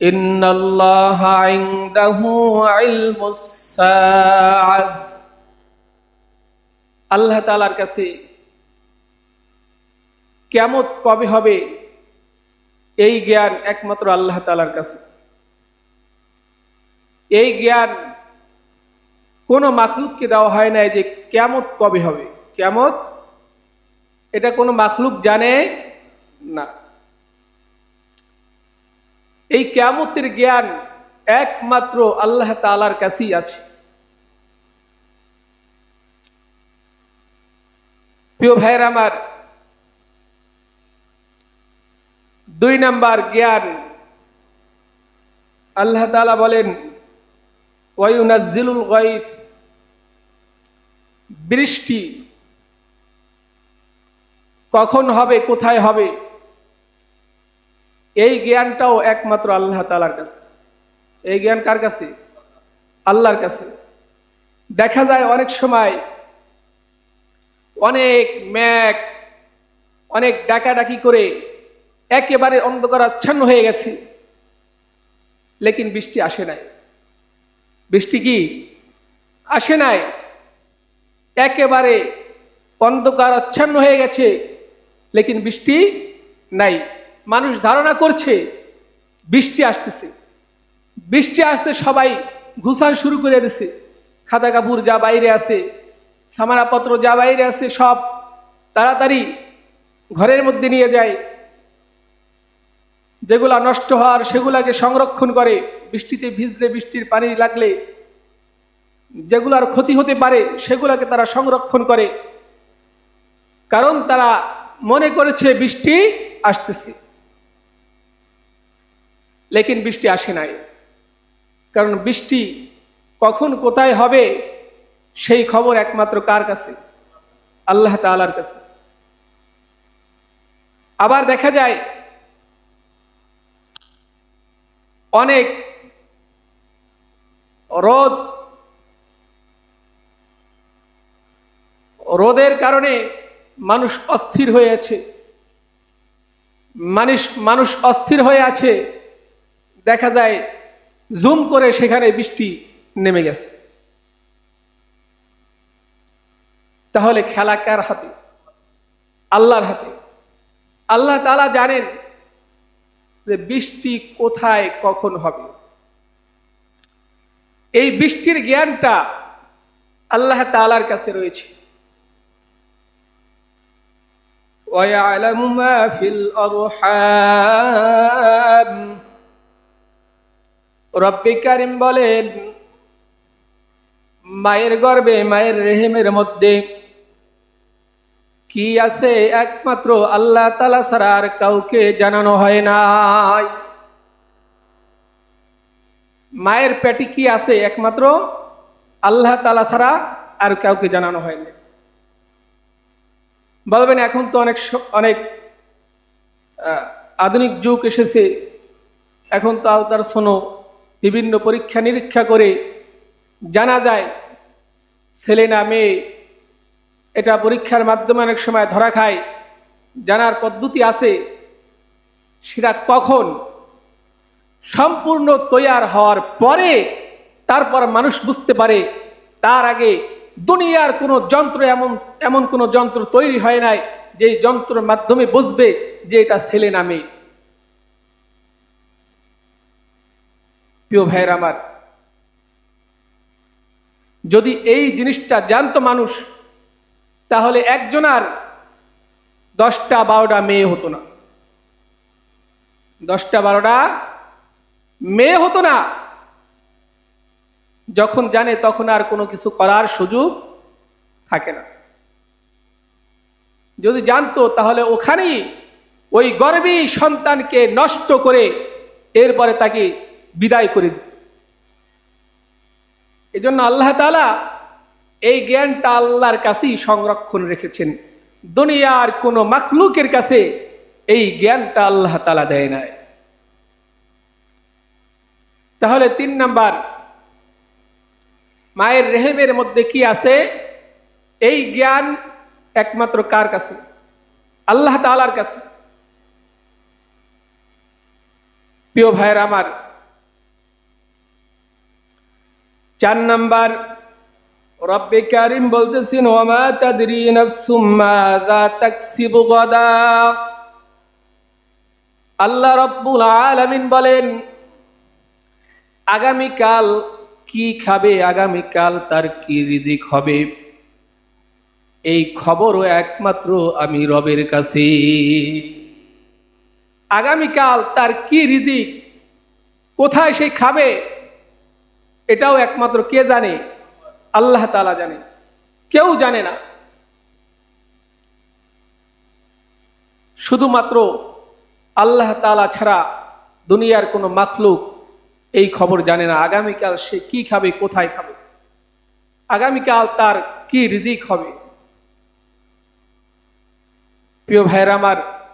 إن الله عنده علم الساعة আল্লাহ তালার কাছে কেমত কবে হবে এই জ্ঞান একমাত্র আল্লাহ তালার কাছে এই জ্ঞান কোনো মাখলুককে দেওয়া হয় নাই যে কেমত কবে হবে কেমত এটা কোনো মাখলুক জানে না এই কেমতের জ্ঞান একমাত্র আল্লাহ তালার কাছেই আছে। প্রিয় ভাইয়ের আমার, দুই নাম্বার জ্ঞান আল্লাহ তালা বলেন ওয়াইনাজিলুল গাইফ বৃষ্টি কখন হবে, কোথায় হবে? এই জ্ঞানটাও একমাত্র আল্লাহ তালার কাছে। এই জ্ঞান কার কাছে? আল্লাহর কাছে। দেখা যায় অনেক সময় অনেক ম্যাক, অনেক ডাকাডাকি করে একেবারে অন্ধকার আচ্ছন্ন হয়ে গেছে। লেকিন বৃষ্টি আসে নাই। বৃষ্টি কি? আসে নাই। একেবারে অন্ধকার আচ্ছন্ন হয়ে গেছে, লেকিন বৃষ্টি নাই। মানুষ ধারণা করছে, বৃষ্টি আসতেছে। বৃষ্টি আসতে সবাই ঘুষান শুরু করে দিছে। খাতা কাপড় যা বাইরে আছে সামারাপত্র যা বাইরে আছে, সব তাড়াতাড়ি ঘরের মধ্যে নিয়ে যায়। যেগুলা নষ্ট হওয়ার সেগুলাকে সংরক্ষণ করে, বৃষ্টিতে ভিজলে বৃষ্টির পানি লাগলে যেগুলার ক্ষতি হতে পারে সেগুলাকে তারা সংরক্ষণ করে। কারণ তারা মনে করেছে বৃষ্টি আসতেছে। লেকিন বৃষ্টি আসে নাই। কারণ বৃষ্টি কখন কোথায় হবে সেই খবর একমাত্র কার কাছে? আল্লাহ তালার কাছে। আবার দেখা যায় অনেক রোদ রোদের কারণে মানুষ অস্থির হয়ে আছে। মানুষ মানুষ অস্থির হয়ে আছে। দেখা যায় জুম করে সেখানে বৃষ্টি নেমে গেছে তাহলে খেলা কার হাতে আল্লাহর হাতে আল্লাহ তালা জানেন যে বৃষ্টি কোথায় কখন হবে এই বৃষ্টির জ্ঞানটা আল্লাহ তালার কাছে রয়েছে ويعلم ما في الأرحام রব্বি কারিম বলেন, মায়ের গর্বে, মায়ের রেহেমের মধ্যে কি আছে একমাত্র আল্লাহ তালা ছাড়া আর কাউকে জানানো হয় নাই? মায়ের পেটে কি আছে একমাত্র আল্লাহ তালা ছাড়া আর কাউকে জানানো হয়নি বলবেন, এখন তো অনেক অনেক আধুনিক যুগ এসেছে। এখন তো আলতার শোনো বিভিন্ন পরীক্ষা নিরীক্ষা করে জানা যায়, ছেলে না মেয়ে এটা পরীক্ষার মাধ্যমে অনেক সময় ধরা খায়। জানার পদ্ধতি আছে, সেটা কখন? সম্পূর্ণ তৈয়ার হওয়ার পরে তারপর মানুষ বুঝতে পারে, তার আগে দুনিয়ার কোনো যন্ত্র এমন এমন কোনো যন্ত্র তৈরি হয় নাই যে যন্ত্রের মাধ্যমে বুঝবে যে এটা ছেলে নামে প্রিয় ভাইয়ের আমার, যদি এই জিনিসটা জানতো মানুষ, তাহলে একজন আর দশটা বারোটা মেয়ে হতো না। দশটা বারোটা মেয়ে হতো না। যখন জানে তখন আর কোনো কিছু করার সুযোগ থাকে না। যদি জানতো তাহলে ওখানেই ওই গর্বী সন্তানকে নষ্ট করে এরপরে তাকে বিদায় করে দিত এই জন্য আল্লাহ তালা এই জ্ঞানটা আল্লাহর কাছেই সংরক্ষণ রেখেছেন। দুনিয়ার কোনো মাখলুকের কাছে এই জ্ঞানটা আল্লাহ তালা দেয় নাই। তাহলে তিন নাম্বার, মায়ের রেহেমের মধ্যে কি আছে? এই জ্ঞান একমাত্র কার কাছে? আল্লাহ তালার কাছে। প্রিয় ভাইয়ের আমার চার নাম্বার, রব্বে কারিম বলতেছেন ওমা তাদরি নাফসুম মাযা তাকসিবু গাদা। আল্লাহ রব্বুল আলামিন বলেন, আগামীকাল কি খাবে? আগামীকাল তার কি রিজিক হবে? এই খবরও একমাত্র আমি রবের কাছে। আগামীকাল তার কি রিজিক? কোথায় সে খাবে? এটাও একমাত্র কে জানে? আল্লাহ তালা জানে। কেউ জানে না। শুধুমাত্র আল্লাহ তালা ছাড়া দুনিয়ার কোনো মাখলুক এই খবর জানে না। আগামীকাল সে কি খাবে, কোথায় খাবে? আগামীকাল তার কি রিজিক হবে? প্রিয় ভাইয়ের আমার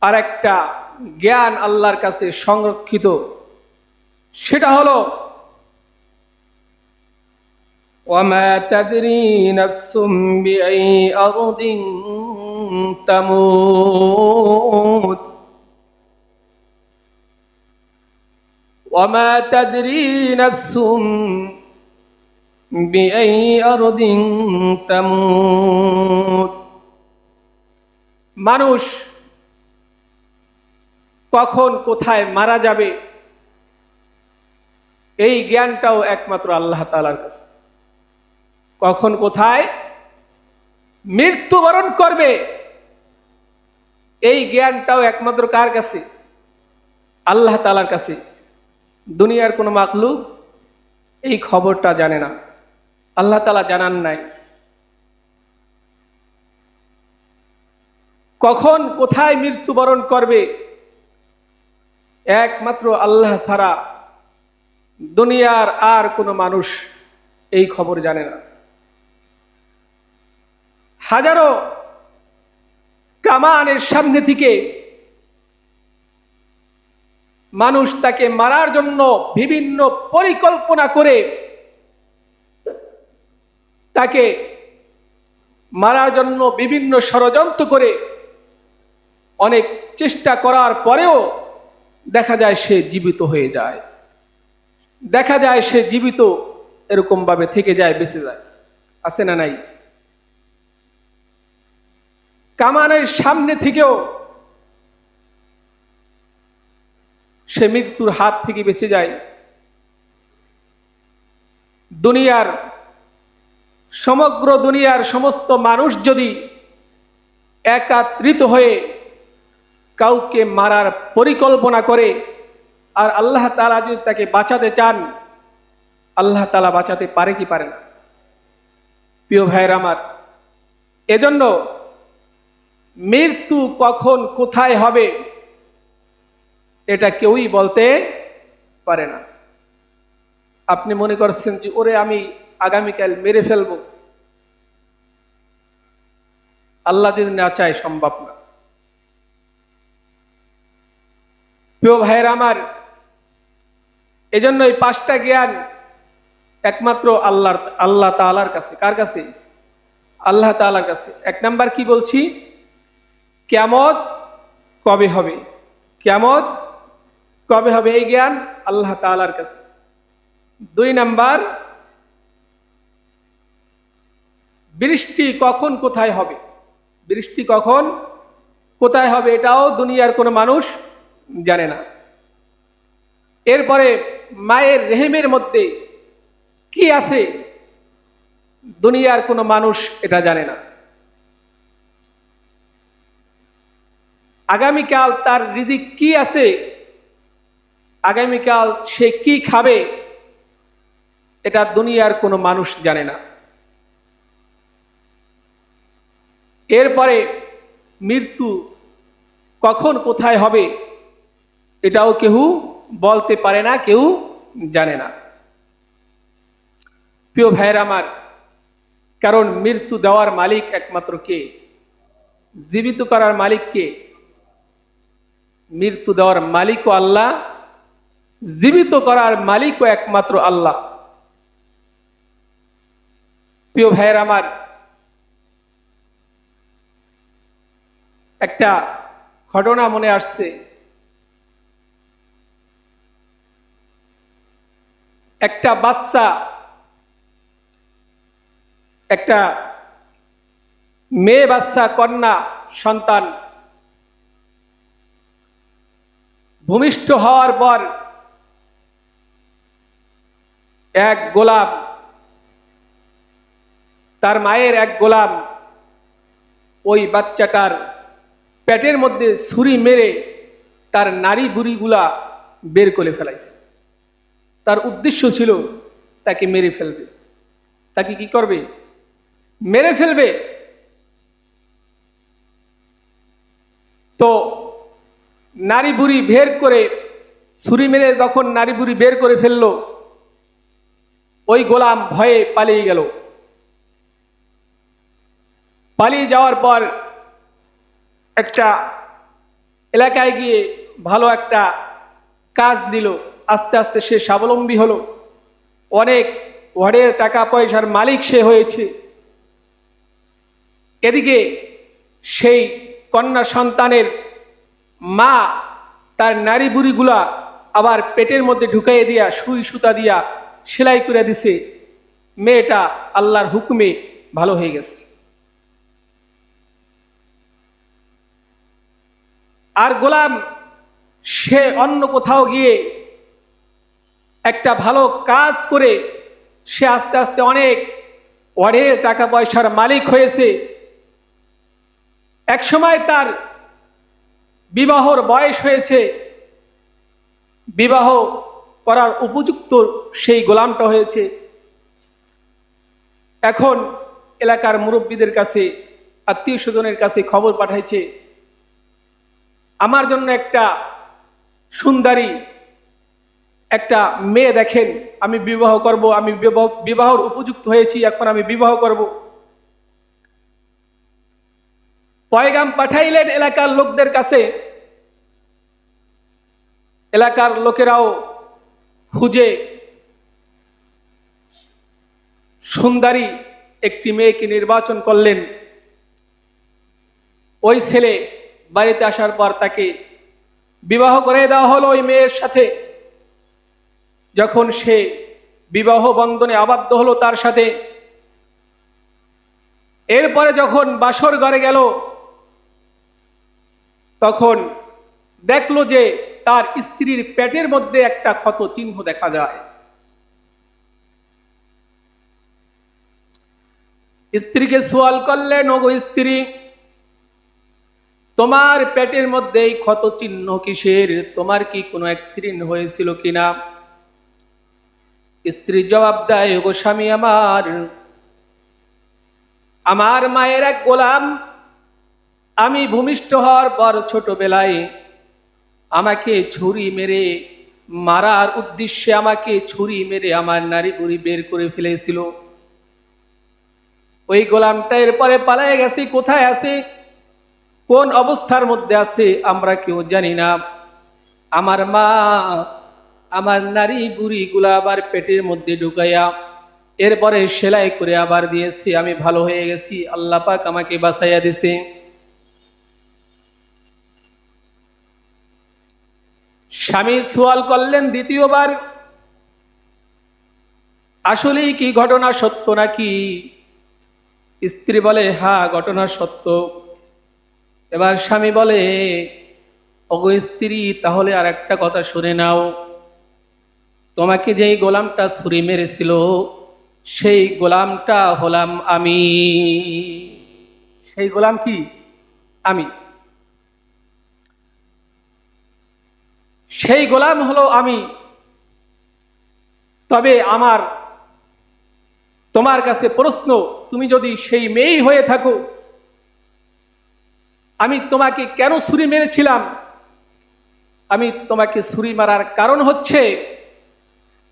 আর একটা জ্ঞান আল্লাহর কাছে সংরক্ষিত সেটা হলো وما تدري نفس بأي أرض تموت وما تدري نفس بأي أرض تموت মানুষ কখন কোথায় মারা যাবে এই জ্ঞানটাও একমাত্র আল্লাহ তালার কাছে। কখন কোথায়? মৃত্যুবরণ করবে। এই জ্ঞানটাও একমাত্র কার কাছে? আল্লাহ তালার কাছে। দুনিয়ার কোনো মাকলু এই খবরটা জানে না। আল্লাহ তালা জানান নাই। কখন কোথায় মৃত্যুবরণ করবে? একমাত্র আল্লাহ ছাড়া দুনিয়ার আর কোনো মানুষ এই খবর জানে না। হাজারো কামানের সামনে থেকে মানুষ তাকে মারার জন্য বিভিন্ন পরিকল্পনা করে তাকে মারার জন্য বিভিন্ন ষড়যন্ত্র করে অনেক চেষ্টা করার পরেও দেখা যায় সে জীবিত হয়ে যায়। দেখা যায় সে জীবিত এরকমভাবে থেকে যায়, বেঁচে যায়। আছে না নাই? কামানের সামনে থেকেও সে মৃত্যুর হাত থেকে বেঁচে যায়। দুনিয়ার সমগ্র দুনিয়ার সমস্ত মানুষ যদি একাত্রিত হয়ে কাউকে মারার পরিকল্পনা করে আর আল্লাহ তালা যদি তাকে বাঁচাতে চান, আল্লাহ তালা বাঁচাতে পারে কি পারে না? প্রিয় ভাইয়ের আমার, এজন্য মৃত্যু কখন কোথায় হবে এটা কেউই বলতে পারে না। আপনি মনে করছেন যে, ওরে, আমি আগামীকাল মেরে ফেলব। আল্লাহ যদি না চায়, সম্ভব না। প্রিয় ভাইয়ের আমার এজন্য এই পাঁচটা জ্ঞান একমাত্র আল্লাহর, আল্লাহ তালার কাছে। কার কাছে? আল্লাহ তালার কাছে। এক নাম্বার কি বলছি? কেমত কবে হবে? কেমত কবে হবে এই জ্ঞান? আল্লাহ তালার কাছে। দুই নাম্বার, বৃষ্টি কখন কোথায় হবে? বৃষ্টি কখন কোথায় হবে এটাও দুনিয়ার কোনো মানুষ জানে না। এরপরে মায়ের রেহেমের মধ্যে কি আছে? দুনিয়ার কোনো মানুষ এটা জানে না। আগামীকাল তার রিজিক কি আছে? আগামীকাল সে কি খাবে? এটা দুনিয়ার কোনো মানুষ জানে না। এরপরে মৃত্যু কখন কোথায় হবে? এটাও কেউ বলতে পারে না, কেউ জানে না। প্রিয় ভাইয়ের আমার, কারণ মৃত্যু দেওয়ার মালিক একমাত্র কে? জীবিত করার মালিক কে? মৃত্যু দেওয়ার মালিকও আল্লাহ, জীবিত করার মালিকও একমাত্র আল্লাহ। প্রিয় ভাইয়ের আমার, একটা ঘটনা মনে আসছে। একটা বাচ্চা, একটা মেয়ে বাচ্চা, কন্যা, সন্তান ভূমিষ্ঠ হওয়ার পর এক গোলাম, তার মায়ের এক গোলাম ওই বাচ্চাটার পেটের মধ্যে ছুরি মেরে তার নারী বুড়িগুলা বের করে ফেলাইছে। তার উদ্দেশ্য ছিল তাকে মেরে ফেলবে। তাকে কি করবে? মেরে ফেলবে। তো নারী বুড়ি বের করে, ছুরি মেরে যখন নারী বুড়ি বের করে ফেলল, ওই গোলাম ভয়ে পালিয়ে গেল। পালিয়ে যাওয়ার পর একটা এলাকায় গিয়ে ভালো একটা কাজ দিল। আস্তে আস্তে সে স্বাবলম্বী হলো। অনেক ঘরের টাকা পয়সার মালিক সে হয়েছে। এদিকে সেই কন্যা সন্তানের মা তার নারী বুড়িগুলা আবার পেটের মধ্যে ঢুকাইয়ে দিয়া, সুই সুতা দিয়া সেলাই করে দিছে। মেয়েটা আল্লাহর হুকুমে ভালো হয়ে গেছে। আর গোলাম সে অন্য কোথাও গিয়ে একটা ভালো কাজ করে সে আস্তে আস্তে অনেক অঢের টাকা পয়সার মালিক হয়েছে। একসময় তার বিবাহর বয়স হয়েছে। বিবাহ করার উপযুক্ত সেই গোলামটা হয়েছে। এখন এলাকার মুরব্বীদের কাছে, আত্মীয় স্বজনের কাছে খবর পাঠাইছে। আমার জন্য একটা সুন্দরী একটা মেয়ে দেখেন, আমি বিবাহ করব, আমি বিবাহ, বিবাহর উপযুক্ত হয়েছি, এখন আমি বিবাহ করব। পয়গাম পাঠাইলেন এলাকার লোকদের কাছে। এলাকার লোকেরাও খুঁজে সুন্দরী একটি মেয়েকে নির্বাচন করলেন। ওই ছেলে বাড়িতে আসার পর তাকে বিবাহ করে দেওয়া হলো ওই মেয়ের সাথে। যখন সে বিবাহ বন্ধনে আবদ্ধ হলো তার সাথে, এরপরে যখন বাসর ঘরে গেল, তখন দেখল যে তার স্ত্রীর পেটের মধ্যে একটা ক্ষত চিহ্ন দেখা যায়। স্ত্রীকে সোয়াল করলেন, ওগো স্ত্রী, তোমার পেটের মধ্যে এই ক্ষত চিহ্ন কিসের? তোমার কি কোনো অ্যাক্সিডেন্ট হয়েছিল কিনা? স্ত্রী জবাব দেয় ওগো স্বামী আমার। আমার মায়ের এক গোলাম, আমি ভূমিষ্ঠ হওয়ার পর ছোটবেলায় আমাকে ছুরি মেরে, মারার উদ্দেশ্যে আমাকে ছুরি মেরে আমার নারী বুড়ি বের করে ফেলেছিল। ওই গোলামটা এরপরে পালায় গেছে, কোথায় আছে? কোন অবস্থার মধ্যে আছে আমরা কেউ জানি না। আমার মা আমার নারী বুড়িগুলা আবার পেটের মধ্যে ঢুকাইয়া এরপরে সেলাই করে আবার দিয়েছি, আমি ভালো হয়ে গেছি, আল্লাহ পাক আমাকে বাঁচাইয়া দিছে। স্বামী সোয়াল করলেন, দ্বিতীয়বার আসলেই কি ঘটনা সত্য নাকি? স্ত্রী বলে, হা, ঘটনা সত্য। এবার স্বামী বলে অগো স্ত্রী, তাহলে আর একটা কথা শুনে নাও। তোমাকে যেই গোলামটা ছুরি মেরেছিল, সেই গোলামটা হলাম আমি। সেই গোলাম কি? আমি। সেই গোলাম হলো আমি। তবে আমার, তোমার কাছে প্রশ্ন, তুমি যদি সেই মেয়েই হয়ে থাকো, আমি তোমাকে কেন ছুরি মেরেছিলাম? আমি তোমাকে ছুরি মারার কারণ হচ্ছে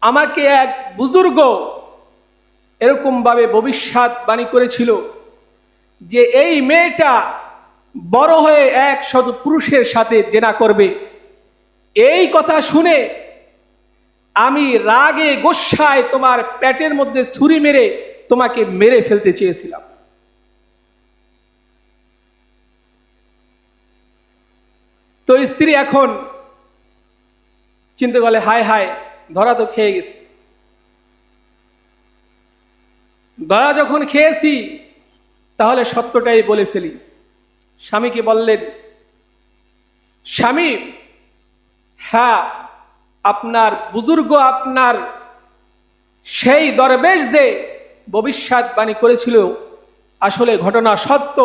আমাকে এক বুজুর্গ এরকমভাবে ভবিষ্যৎবাণী করেছিল যে এই মেয়েটা বড় হয়ে এক শত পুরুষের সাথে জেনা করবে। এই কথা শুনে আমি রাগে গোসায় তোমার পেটের মধ্যে ছুরি মেরে তোমাকে মেরে ফেলতে চেয়েছিলাম। তো স্ত্রী এখন চিন্তা করলে হায় হায় ধরা তো খেয়ে গেছি। ধরা যখন খেয়েছি, তাহলে সত্যটাই বলে ফেলি। স্বামীকে বললেন, স্বামী হ্যাঁ আপনার বুজুর্গ আপনার সেই দরবেশ যে ভবিষ্যৎবাণী করেছিল, আসলে ঘটনা সত্য।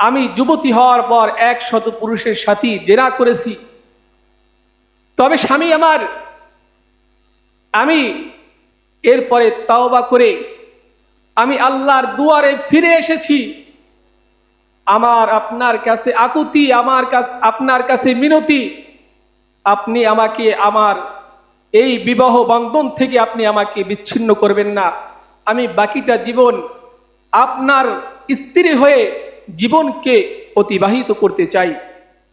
আমি যুবতী হওয়ার পর এক শত পুরুষের সাথী জেরা করেছি। তবে স্বামী আমার আমি এরপরে তাওবা করে আমি আল্লাহর দুয়ারে ফিরে এসেছি। আমার আপনার কাছে আকুতি, আমার কাছে, আপনার কাছে মিনতি। আপনি আমাকে আমার এই বিবাহ বন্ধন থেকে আপনি আমাকে বিচ্ছিন্ন করবেন না। আমি বাকিটা জীবন আপনার স্ত্রী হয়ে জীবনকে অতিবাহিত করতে চাই।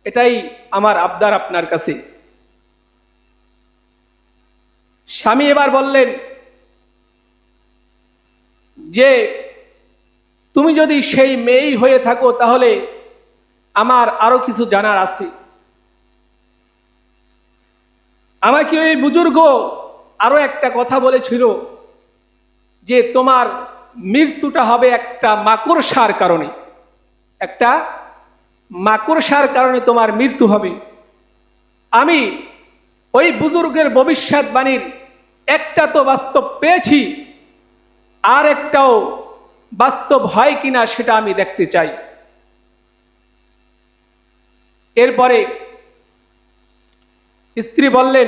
এটাই আমার আবদার আপনার কাছে। স্বামী এবার বললেন, যে তুমি যদি সেই মেয়েই হয়ে থাকো তাহলে আমার আরও কিছু জানার আছে। আমাকে ওই বুজুর্গ আরও একটা কথা বলেছিল যে তোমার মৃত্যুটা হবে একটা মাকড়সার কারণে। একটা মাকড়সার কারণে তোমার মৃত্যু হবে। আমি ওই বুজুর্গের ভবিষ্যৎবাণীর একটা তো বাস্তব পেয়েছি, আর একটাও বাস্তব হয় কিনা সেটা আমি দেখতে চাই। এরপরে স্ত্রী বললেন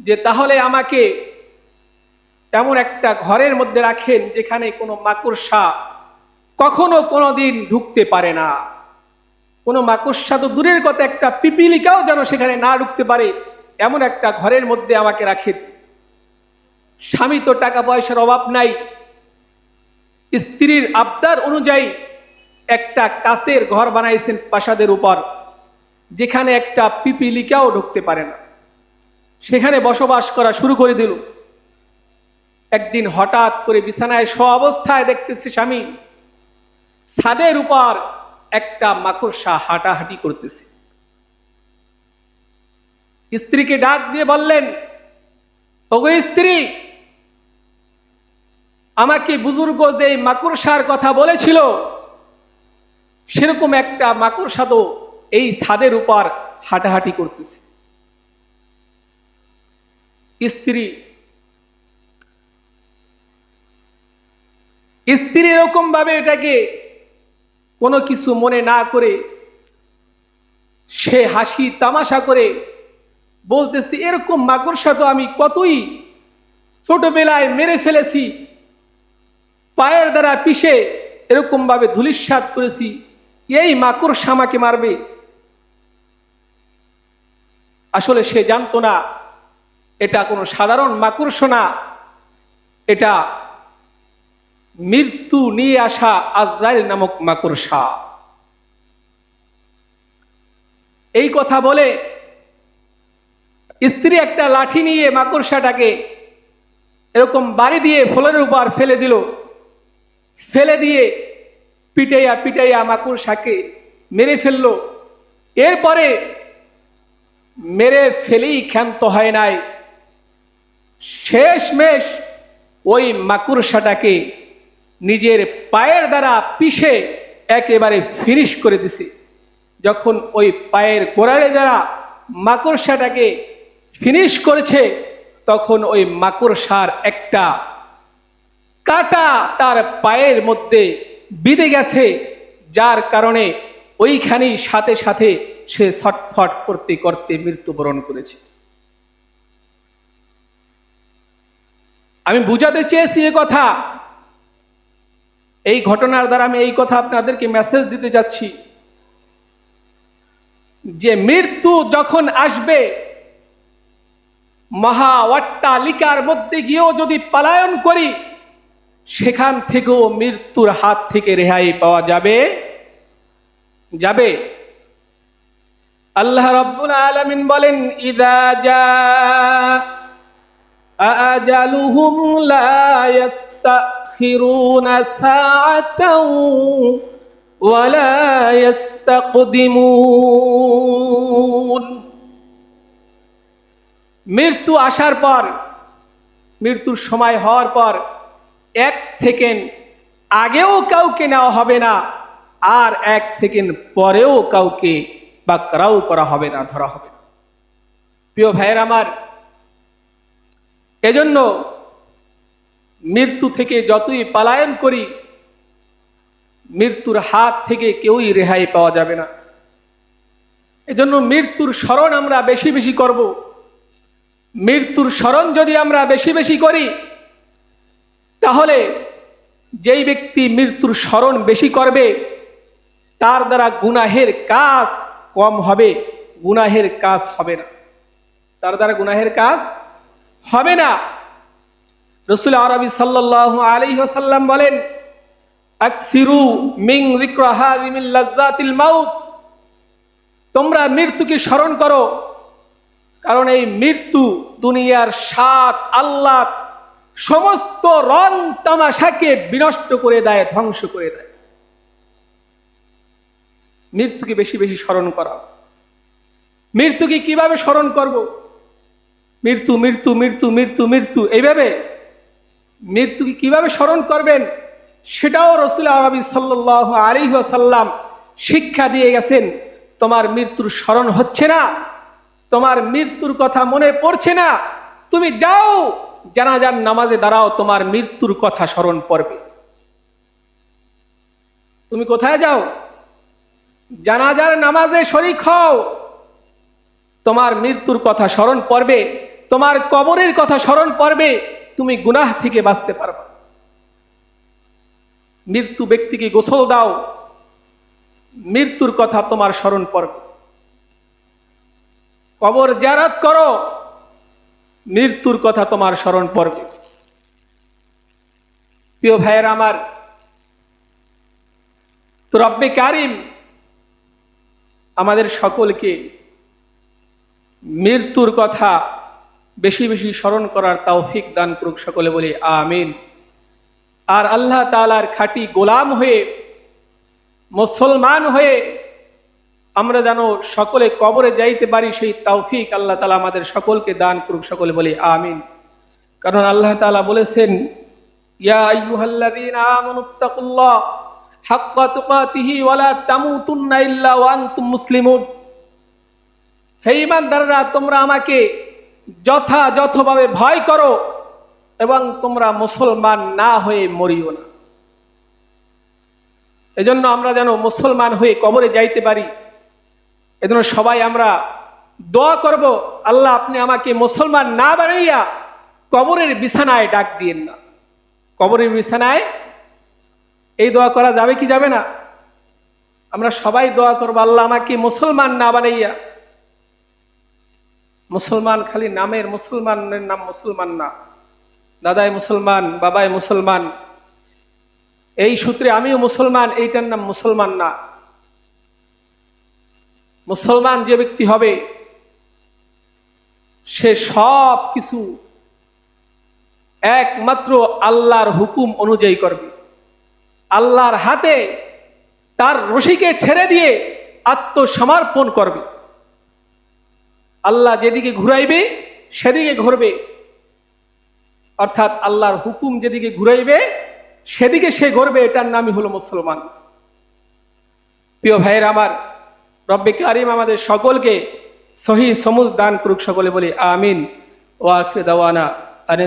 যে, তাহলে আমাকে এমন একটা ঘরের মধ্যে রাখেন যেখানে কোনো মাকড়সা কখনো কোনো দিন ঢুকতে পারে না। কোনো মাকড়সা তো দূরের কথা একটা পিপিলিকাও যেন সেখানে না ঢুকতে পারে, এমন একটা ঘরের মধ্যে আমাকে রাখেন স্বামী তো টাকা পয়সার অভাব নাই। স্ত্রীর আবদার অনুযায়ী একটা কাছের ঘর বানাইছেন প্রাসাদের উপর, যেখানে একটা পিপিলিকাও ঢুকতে পারে না। সেখানে বসবাস করা শুরু করে দিল। একদিন হঠাৎ করে বিছানায় স্ব অবস্থায় দেখতেছে স্বামী ছাদের উপর একটা মাকড়সা হাঁটাহাঁটি করতেছে। স্ত্রীকে ডাক দিয়ে বললেন, ওগো স্ত্রী, আমাকে বুজুর্গ যে মাকড়সার কথা বলেছিল, সেরকম একটা মাকড়সা তো এই ছাদের উপর হাঁটাহাঁটি করতেছে। স্ত্রী স্ত্রী এরকম ভাবে এটাকে কোনো কিছু মনে না করে সে হাসি তামাশা করে বলতেছে, এরকম মাকড়সা তো আমি কতই ছোটবেলায় মেরে ফেলেছি, পায়ের দ্বারা পিষে এরকম ভাবে ধুলিস্বাদ করেছি, এই মাকড়সা আমাকে মারবে। আসলে সে জানতো না, এটা কোনো সাধারণ মাকড়স না, এটা মৃত্যু নিয়ে আসা আজরাইল নামক মাকড়সা এই কথা বলে স্ত্রী একটা লাঠি নিয়ে মাকড়সাটাকে এরকম বাড়ি দিয়ে ফলের উপর ফেলে দিল। ফেলে দিয়ে পিটাইয়া পিটাইয়া মাকড়সাকে মেরে ফেলল। এরপরে মেরে ফেলেই ক্ষান্ত হয় নাই। শেষমেশ ওই মাকড়সাটাকে নিজের পায়ের দ্বারা পিষে একেবারে ফিনিশ করে দিছে। যখন ওই পায়ের গোড়ারে দ্বারা মাকড়সাটাকে ফিনিশ করেছে, তখন ওই মাকড়সার একটা কাটা তার পায়ের মধ্যে বিঁধে গেছে, যার কারণে ওইখানেই সাথে সাথে সে ছটফট করতে করতে মৃত্যুবরণ করেছে। আমি বুঝাতে চেয়েছি এ কথা। এই ঘটনার দ্বারা আমি এই কথা আপনাদেরকে মেসেজ দিতে যাচ্ছি। যে মৃত্যু যখন আসবে মহা অট্টালিকার মধ্যে গিয়েও যদি পালায়ন করি, সেখান থেকেও মৃত্যুর হাত থেকে রেহাই পাওয়া যাবে। যাবে। আল্লাহ রব্বুল আলামিন বলেন, ইদা যা আজালুহুম লা ইস্তাখিরুনা সাআতাও ওয়ালা ইস্তাকদিমুন মৃত্যু আসার পর, মৃত্যুর সময় হওয়ার পর এক সেকেন্ড আগেও কাউকে নেওয়া হবে না, আর এক সেকেন্ড পরেও কাউকে বা করা হবে না, ধরা হবে প্রিয় ভাইয়ের আমার এজন্য মৃত্যু থেকে যতই পালায়ন করি, মৃত্যুর হাত থেকে কেউই রেহাই পাওয়া যাবে না। এজন্য মৃত্যুর স্মরণ আমরা বেশি বেশি করব। মৃত্যুর স্মরণ যদি আমরা বেশি বেশি করি, তাহলে যেই ব্যক্তি মৃত্যুর স্মরণ বেশি করবে, তার দ্বারা গুনাহের কাজ কম হবে। গুনাহের কাজ হবে না। তার দ্বারা গুনাহের কাজ হবে না। রসুল আরবি সাল্লাহ আলী সাল্লাম বলেন মিং মাউত। তোমরা মৃত্যুকে স্মরণ করো, কারণ এই মৃত্যু দুনিয়ার সাত আল্লাহ সমস্ত রং তামাশাকে বিনষ্ট করে দেয়, ধ্বংস করে দেয়। মৃত্যুকে বেশি বেশি স্মরণ করা মৃত্যুকে কীভাবে স্মরণ করব? মৃত্যু মৃত্যু মৃত্যু মৃত্যু মৃত্যু। এইভাবে মৃত্যুকে কীভাবে স্মরণ করবেন? সেটাও রসুল আরবি সাল্লাহ আলী সাল্লাম শিক্ষা দিয়ে গেছেন, তোমার মৃত্যুর স্মরণ হচ্ছে না। তোমার মৃত্যুর কথা মনে পড়ছে না। তুমি যাও, জানাজার নামাজে দাঁড়াও, তোমার মৃত্যুর কথা স্মরণ পড়বে। তুমি কোথায় যাও? জানাজার নামাজে শরিক হও। তোমার মৃত্যুর কথা স্মরণ পড়বে। তোমার কবরের কথা স্মরণ পড়বে তুমি গুনাহ থেকে বাঁচতে পারবে। মৃত্যু ব্যক্তিকে গোসল দাও, মৃত্যুর কথা তোমার স্মরণ পড়বে কবর জারাত করো, মৃত্যুর কথা তোমার স্মরণ পড়বে প্রিয় ভাইয়ের আমার, তো রব্বে কারিম আমাদের সকলকে মৃত্যুর কথা বেশি বেশি স্মরণ করার তাওফিক দান করুক সকলে বলি আমিন। আর আল্লাহ তালার খাঁটি গোলাম হয়ে, মুসলমান হয়ে আমরা যেন সকলে কবরে যাইতে পারি, সেই তাওফিক আল্লাহ তালা আমাদের সকলকে দান করুক সকলে বলি আমিন। কারণ আল্লাহ তালা বলেছেন মুসলিমুন। হে ইমানদাররা তোমরা আমাকে যথাযথভাবে ভয় করো এবং তোমরা মুসলমান না হয়ে মরিও না। এজন্য আমরা যেন মুসলমান হয়ে কবরে যাইতে পারি। এজন্য সবাই আমরা দোয়া করব, আল্লাহ আপনি আমাকে মুসলমান না বানাইয়া কবরের বিছানায় ডাক দিয়েন না। কবরের বিছানায় এই দোয়া করা যাবে কি যাবে না? আমরা সবাই দোয়া করব, আল্লাহ আমাকে মুসলমান না বানাইয়া মুসলমান খালি নামের মুসলমানের নাম মুসলমান না। দাদাই মুসলমান, বাবাই মুসলমান। এই সূত্রে আমিও মুসলমান, এইটার নাম মুসলমান না। মুসলমান যে ব্যক্তি হবে, সে সব কিছু একমাত্র আল্লাহর হুকুম অনুযায়ী করবে। আল্লাহর হাতে তার রশিকে ছেড়ে দিয়ে আত্মসমর্পণ করবে। আল্লাহ যেদিকে ঘুরাইবে, সেদিকে ঘুরবে। অর্থাৎ আল্লাহর হুকুম যেদিকে ঘুরাইবে, সেদিকে সে ঘুরবে, এটার নামই হলো মুসলমান। প্রিয় ভাইয়ের আমার, রব্বে কারিম আমাদের সকলকে সহি সমুজ দান করুক, সকলে বলি আমিন। ও আখির দাওয়ানা আনিল